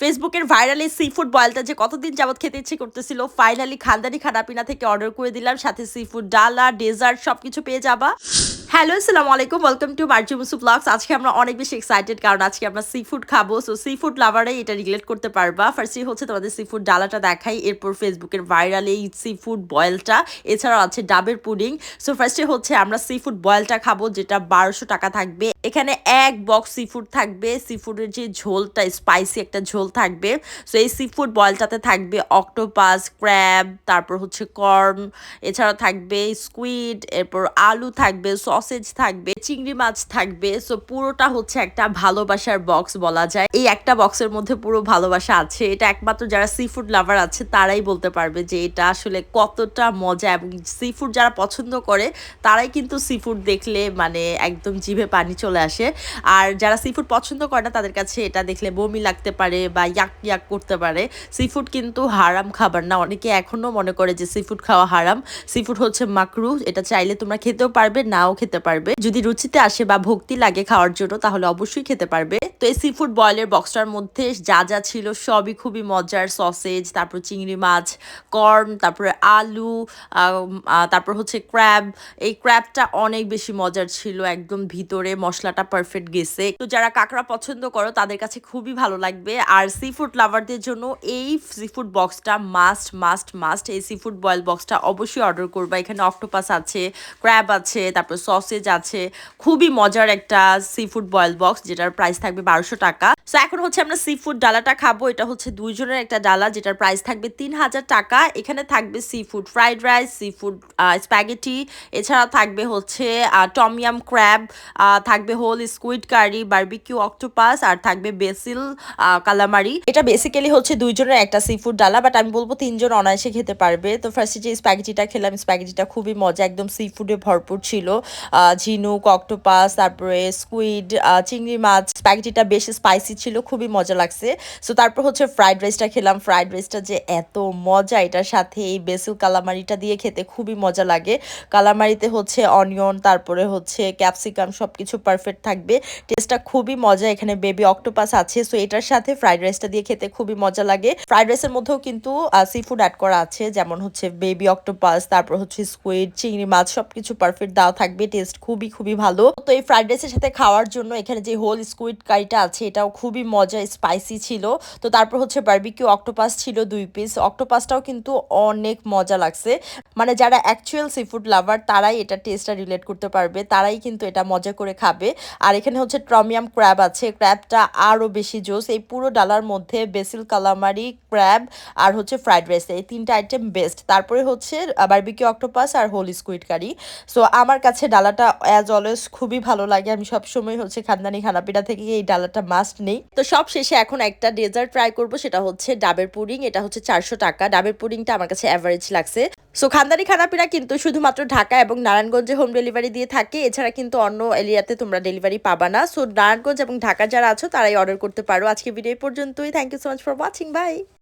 ফেসবুকের ভাইরাল এই sea food বয়ালটা যে কতদিন যাবত খেতে ইচ্ছে করতেছিল ফাইনালি খানদানি খানাপিনা থেকে অর্ডার করে দিলাম, সাথে সি ফুড ডালা ডেজার্ট সব কিছু পেয়ে যাবা। হ্যালো, আসসালামু আলাইকুম। Welcome to Marzi Musu blogs আজকে আমরা অনেক বেশি এক্সাইটেড কারণ আজকে আমরা সি ফুড খাব। সো সি ফুড লাভারাই এটা রিলেট করতে পারবা। ফার্স্টলি হচ্ছে তোমাদের সি ফুড ডালাটা দেখাই। এরপর ফেসবুকের ভাইরাল এই সি ফুড বয়েলটা এছাড়াও আছে ডাবের পুডিং। সো ফার্স্টে হচ্ছে আমরা সি ফুড বয়েলটা খাব, যেটা বারোশো টাকা থাকবে। এখানে এক বক্স সি ফুড থাকবে। সি ফুডের যে ঝোলটা স্পাইসি একটা ঝোল থাকবে। সো এই সি ফুড বয়েলটাতে থাকবে অক্টোপাস ক্র্যাব তারপর হচ্ছে কর্ন এছাড়া থাকবে স্কুইড এরপর আলু থাকবে সসেজ থাকবে, চিংড়ি মাছ থাকবে সো পুরোটা হচ্ছে একটা ভালোবাসার বক্স বলা যায়। এই একটা বক্সের মধ্যে পুরো ভালোবাসা আছে। এটা একমাত্র যারা সি ফুড লাভার আছে, তারাই বলতে পারবে যে এটা আসলে কতটা মজা এবং সি ফুড যারা পছন্দ করে, তারাই কিন্তু সি ফুড দেখলে মানে একদম জিভে পানি চলে আসে। আর যারা সি ফুড পছন্দ করে না, তাদের কাছে এটা দেখলে বমি লাগতে পারে বা ইয়াক ইয়াক করতে পারে। সি ফুড কিন্তু হারাম খাবার না। অনেকে এখনও মনে করে যে সি ফুড খাওয়া হারাম। সি ফুড হচ্ছে মাকরু এটা চাইলে তোমরা খেতেও পারবে, নাও খেতে পারবে। যদি রুচিতে আসে বা ভক্তি লাগে খাওয়ার জন্য, তাহলে অবশ্যই খেতে পারবে। তো এই সি ফুড বয়েলের বক্সটার মধ্যে যা যা ছিল সবই খুবই মজার। সসেজ তারপর চিংড়ি মাছ কর্ন তারপরে আলু তারপর হচ্ছে ক্র্যাব এই ক্র্যাবটা অনেক বেশি মজার ছিল, একদম ভিতরে মশলাটা পারফেক্ট গেছে। তো যারা কাঁকড়া পছন্দ করো, তাদের কাছে খুবই ভালো লাগবে। আর সি ফুড লাভারদের জন্য এই সি ফুড বক্সটা মাস্ট মাস্ট মাস্ট এই সি ফুড বয়েল বক্সটা অবশ্যই অর্ডার করবা। এখানে অক্টোপাস আছে ক্র্যাব আছে, তারপর সসেজ আছে, খুবই মজার একটা সি ফুড বয়েল বক্স যেটার প্রাইস থাকবে বারোশো টাকা। সো এখন হচ্ছে আমরা সি ফুড ডালাটা খাব, এটা হচ্ছে দুইজনের একটা ডালা, যেটার প্রাইস থাকবে তিন হাজার টাকা। এখানে থাকবে sea food fried rice sea food spaghetti এছাড়া থাকবে হচ্ছে টমিয়াম ক্র্যাব থাকবে whole squid curry barbecue octopus আর থাকবে বেসিল কালামারি এটা বেসিক্যালি হচ্ছে দুইজনের একটা সি ফুড ডালা বাট আমি বলব তিনজন অনায়াসে খেতে পারবে। তো ফার্স্টে যে স্প্যাগেটিটা খেলাম স্প্যাগেটিটা খুবই মজা, একদম সি ফুডে ভরপুর ছিল। ঝিনুক, অক্টোপাস, তারপরে স্কুইড চিংড়ি মাছ স্প্যাগেটিটা বেশ স্পাইসি ছিল, খুবই মজা লাগছে। সো তারপর হচ্ছে ফ্রাইড রাইসটা খেলাম। ফ্রাইড রাইসটা যে এত মজা, এটার সাথে এই বেসিল কালামারিটা দিয়ে খেতে খুবই মজা লাগে। কালামারিতে হচ্ছে অনিয়ন তারপরে হচ্ছে ক্যাপসিকাম সব কিছু পারফেক্ট থাকবে। টেস্টটা খুবই মজা, এখানে বেবি অক্টোপাস আছে। সো এটার সাথে ফ্রাইড রাইসটা দিয়ে খেতে খুবই মজা লাগে। ফ্রাইড রাইসের মধ্যেও কিন্তু সি ফুড অ্যাড করা আছে। যেমন হচ্ছে বেবি অক্টোপাস তারপর হচ্ছে স্কুইড চিংড়ি মাছ সব কিছু পারফেক্ট দেওয়া থাকবে। টেস্ট খুবই খুবই ভালো। তো এই ফ্রাইড রাইসের সাথে খাওয়ার জন্য এখানে যে হোল স্কুইড কারিটা আছে, এটাও খুবই মজা স্পাইসি ছিল। তো তারপর হচ্ছে বার্বিকিউ অক্টোপাস ছিল দুই পিস অক্টোপাসটাও কিন্তু অনেক মজা লাগছে। মানে যারা অ্যাকচুয়াল সি ফুড লাভার তারাই এটা টেস্টটা রিলেট করতে পারবে। তারাই কিন্তু এটা মজা করে খাবে। আর এখানে হচ্ছে ট্রমিয়াম ক্র্যাব আছে। ক্র্যাবটা আরও বেশি জোস এই পুরো ডালার মধ্যে বেসিল কালামারি ক্র্যাব আর হচ্ছে ফ্রাইড রাইস এই তিনটা আইটেম বেস্ট তারপরে হচ্ছে বার্বিকিউ অক্টোপাস আর হোল স্কুইড কারি সো আমার কাছে ডালাটা অ্যাজ অলওয়েজ খুবই ভালো লাগে। আমি সবসময় হচ্ছে খানদানি খানাপিটা থেকে এই ডালাটা মাস্ট নেই। তো সব শেষে এখন একটা ডেজার্ট ট্রাই করব, সেটা হচ্ছে ডাবের পুডিং। এটা হচ্ছে চারশো টাকা। ডাবের পুডিংটা আমার কাছে অ্যাভারেজ লাগছে। সো খানদানি খানাপিনা কিন্তু শুধুমাত্র ঢাকা এবং নারায়ণগঞ্জে হোম ডেলিভারি দিয়ে থাকে। এছাড়া কিন্তু অন্য এরিয়াতে তোমরা ডেলিভারি পাবা না। সো নারায়ণগঞ্জ এবং ঢাকা যারা আছো, তারাই অর্ডার করতে পারো। আজকে ভিডিও পর্যন্তই। Thank you so much for watching bye